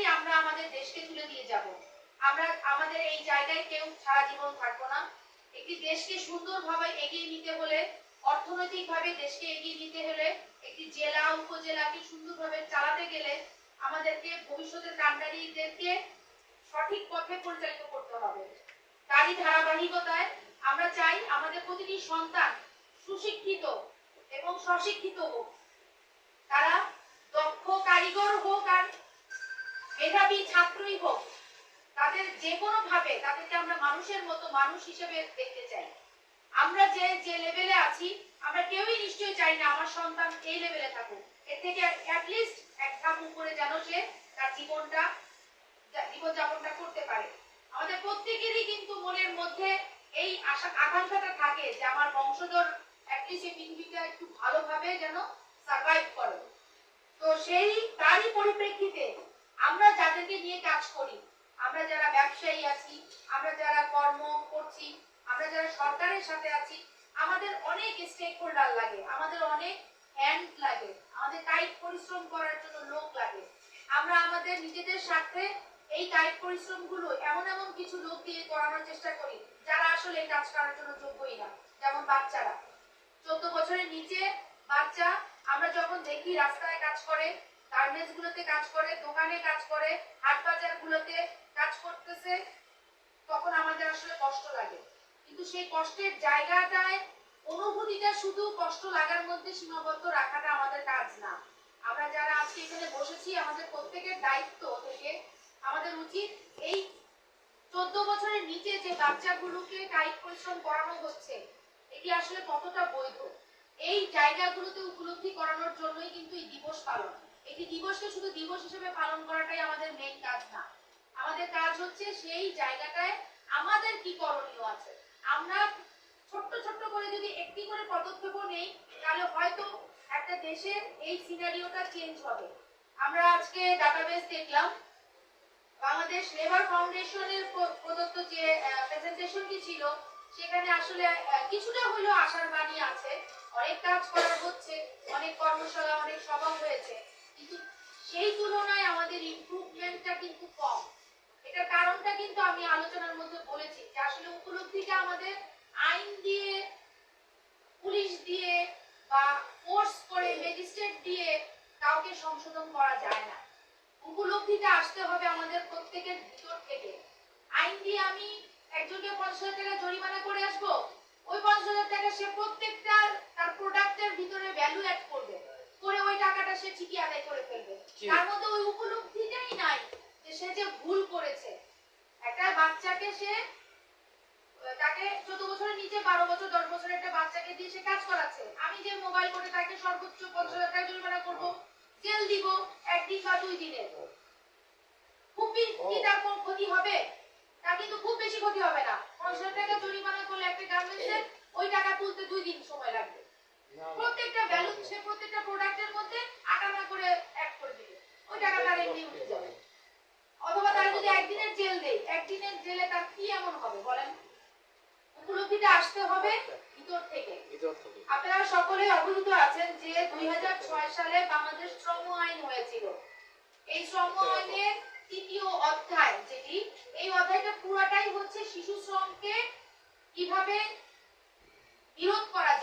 কাছেই আমরা আমাদের দেশকে তুলে দিয়ে যাব। আমরা আমাদের এই জায়গায় কেউ সারা জীবন থাকব না। একটি দেশকে সুন্দরভাবে এগিয়ে নিতে হলে, অর্থনৈতিকভাবে দেশকে এগিয়ে নিতে হলে একটি জেলা, উপজেলাকে সুন্দরভাবে চালাতে গেলে আমাদেরকে ভবিষ্যতের কান্ডারিদেরকে সঠিক পথে পরিচালিত করতে হবে। তারই ধারাবাহিকতায় আমরা চাই আমাদের প্রতিটি সন্তান সুশিক্ষিত এবং স্বশিক্ষিত হোক। তারা দক্ষ কারিগর হোক আর মেধাবী ছাত্রই হোক, তাদের যে কোনো ভাবে তাদেরকে আমরা মানুষের মতো মানুষ হিসেবে দেখতে চাই। আমরা যে যে লেভেলে আছি, আমরা কেউই নিশ্চয়ই চাই না আমার সন্তান এই লেভেলে থাকুক। এর থেকে অ্যাটলিস্ট এক ধাপ উপরে যেন সে তার জীবনটা জীবন যাপনটা করতে পারে। আমাদের প্রত্যেকেরই কিন্তু মনের মধ্যে এই আশা, আকাঙ্ক্ষাটা থাকে যে আমার বংশধর অ্যাটলিস্ট এই পৃথিবীটা একটু ভালোভাবে যেন সার্ভাইভ করে। তো সেই তারই পরিপ্রেক্ষিতে আমরা যাদেরকে নিয়ে কাজ করি, আমরা যারা ব্যবসায়ী আছি, আমরা যারা কর্ম করছি, আমরা যারা সরকারের সাথে আছি, আমাদের অনেক স্টেক হোল্ডার লাগে, আমাদের অনেক হ্যান্ড লাগে, আমাদের কায়িক পরিশ্রম করার জন্য লোক লাগে। আমরা আমাদের নিজেদের স্বার্থে এই কায়িক পরিশ্রমগুলো এমন এমন কিছু লোক দিয়ে করানোর চেষ্টা করি, যারা আসলে এই কাজ করার জন্য যোগ্যই না, যেমন বাচ্চারা। চোদ্দ বছরের নিচে বাচ্চা, আমরা যখন দেখি রাস্তায় কাজ করে গার্মেন্টস গুলোতে কাজ করে, দোকানে কাজ করে, হাট বাজার গুলোতে কাজ করতেছে, তখন আমাদের আসলে কষ্ট লাগে। কিন্তু সেই কষ্টের জায়গাটায়, অনুভূতিটা শুধু কষ্ট লাগার মধ্যে সীমাবদ্ধ রাখাটা আমাদের কাজ না। আমরা যারা আজকে এখানে বসেছি, আমাদের প্রত্যেকের দায়িত্ব থেকে, আমাদের উচিত এই চোদ্দ বছরের নিচে যে বাচ্চাগুলোকে কায়িক পরিশ্রম করানো হচ্ছে, এটি আসলে কতটা বৈধ? এই জায়গাগুলোতে উপলব্ধি করানোর জন্যই কিন্তু এই দিবস পালন। একটি দিবসকে শুধু দিবস হিসেবে পালন করাটাই আমাদের মেইন কাজ না। আমাদের কাজ হচ্ছে সেই জায়গাটায় আমাদের কি করণীয় আছে। আমরা ছোট্ট ছোট্ট করে যদি একটি করে পদক্ষেপও নেই, তাহলে হয়তো একটা দেশের এই সিনারিওটা চেঞ্জ হবে। আমরা আজকে ডাটাবেস দেখলাম, বাংলাদেশ লেবার ফাউন্ডেশনের প্র- প্রদত্ত যে প্রেজেন্টেশনটি ছিল, সেখানে আসলে কিছুটা হলেও আশার বাণী আছে। অনেক কাজ করা হচ্ছে, অনেক কর্মশালা, অনেক সভা হয়েছে। কিন্তু সেই তুলনায় আমাদের ইমপ্রুভমেন্টটা কিন্তু কম। এটার কারণটা কিন্তু আমি আলোচনার মধ্যে বলেছি যে আসলে উপলব্ধিটা আমাদের আইন দিয়ে, পুলিশ দিয়ে বা ফোর্স করে ম্যাজিস্ট্রেট দিয়ে কাউকে সংশোধন করা যায় না। উপলব্ধিটা আসতে হবে আমাদের প্রত্যেকের ভিতর থেকে। আইন দিয়ে আমি একজনকে পঞ্চাশ হাজার টাকা জরিমানা করে আসব। ওই পঞ্চাশ হাজার টাকা সে প্রত্যেকটা তার প্রোডাক্টের ভিতরে ভ্যালু অ্যাড করবে। টাকাটা সে ঠিকই আদায় করে ফেলবে। তার মধ্যে ওই উপলব্ধিটাই নাই যে সে যে ভুল করেছে। একটা বাচ্চাকে সে তাকে চোদ্দ বছরের নিচে বারো বছর দশ বছরের একটা বাচ্চাকে দিয়ে সে কাজ করাচ্ছে। আমি যে মোবাইল করে তাকে সর্বোচ্চ পঞ্চাশ হাজার টাকা জরিমানা করব জেল দিব একদিন বা দুই দিনের। খুব কি তার কোন ক্ষতি হবে? তার কিন্তু খুব বেশি ক্ষতি হবে না। পঞ্চাশ হাজার টাকা জরিমানা করলে একটা গার্মেন্টসের ওই টাকা তুলতে দুই দিন সময় লাগবে প্রত্যেকটা ভ্যালু সে প্রত্যেকটা প্রোডাক্টের মধ্যে আটানা করে অ্যাড করে দিবে ওই টাকা তার এমনি উঠে যাবে? অথবা তার যদি একদিনের জেল দেয় একদিনের জেলে তার কি এমন হবে বলেন? উপলব্ধিটা আসতে হবে ভিতর থেকে। আপনারা সকলে অবহিত আছেন যে দুই হাজার ছয় সালে বাংলাদেশ শ্রম আইন হয়েছিল। এই শ্রম আইনের তৃতীয় অধ্যায় যেটি এই অধ্যায়টা পুরাটাই হচ্ছে শিশু শ্রমকে কীভাবে বিরোধ করা যায়।